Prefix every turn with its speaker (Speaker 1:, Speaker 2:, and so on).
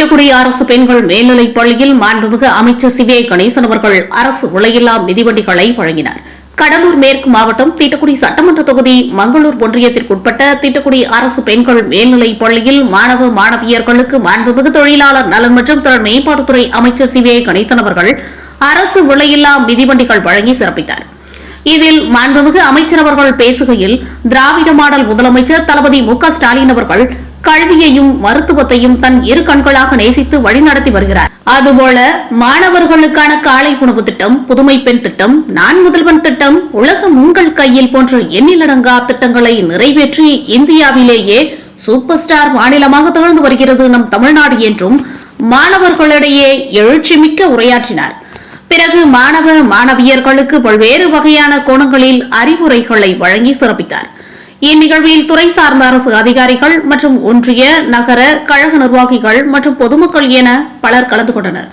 Speaker 1: தீட்டக்குடி அரசு பெண்கள் மேல்நிலைப் பள்ளியில் மாண்புமிகு அமைச்சர் சி வே கணேசன் அவர்கள் அரசு விலையில்லா மிதிவண்டிகளை வழங்கினார். கடலூர் மேற்கு மாவட்டம் தீட்டக்குடி சட்டமன்ற தொகுதி மங்களூர் ஒன்றியத்திற்குட்பட்ட தீட்டக்குடி அரசு பெண்கள் மேல்நிலைப் பள்ளியில் மாணவ மாணவியர்களுக்கு மாண்புமிகு தொழிலாளர் நலன் மற்றும் திறன் மேம்பாட்டுத்துறை அமைச்சர் சி வே கணேசன் அவர்கள் அரசு விலையில்லா மிதிவண்டிகள் வழங்கி சிறப்பித்தார். இதில் மாண்புமிகு அமைச்சர் அவர்கள் பேசுகையில் திராவிட மாடல் முதலமைச்சர் தளபதி மு ஸ்டாலின் அவர்கள் கல்வியையும் மருத்துவத்தையும் தன் இரு கண்களாக நேசித்து வழிநடத்தி வருகிறார். அதுபோல மாணவர்களுக்கான காலை உணவு திட்டம் புதுமை பெண் திட்டம் நான் முதல்வன் திட்டம் உலகம் உங்கள் கையில் போன்ற எண்ணிலடங்கா திட்டங்களை நிறைவேற்றி இந்தியாவிலேயே சூப்பர் ஸ்டார் மாநிலமாக திகழ்ந்து வருகிறது நம் தமிழ்நாடு என்றும் மாணவர்களிடையே எழுச்சி மிக்க உரையாற்றினார். பிறகு மாணவ மாணவியர்களுக்கு பல்வேறு வகையான கோணங்களில் அறிவுரைகளை வழங்கி சிறப்பித்தார். இந்நிகழ்வில் துறை சார்ந்த அரசு அதிகாரிகள் மற்றும் ஒன்றிய நகர கழக நிர்வாகிகள் மற்றும் பொதுமக்கள் என பலர் கலந்து கொண்டனர்.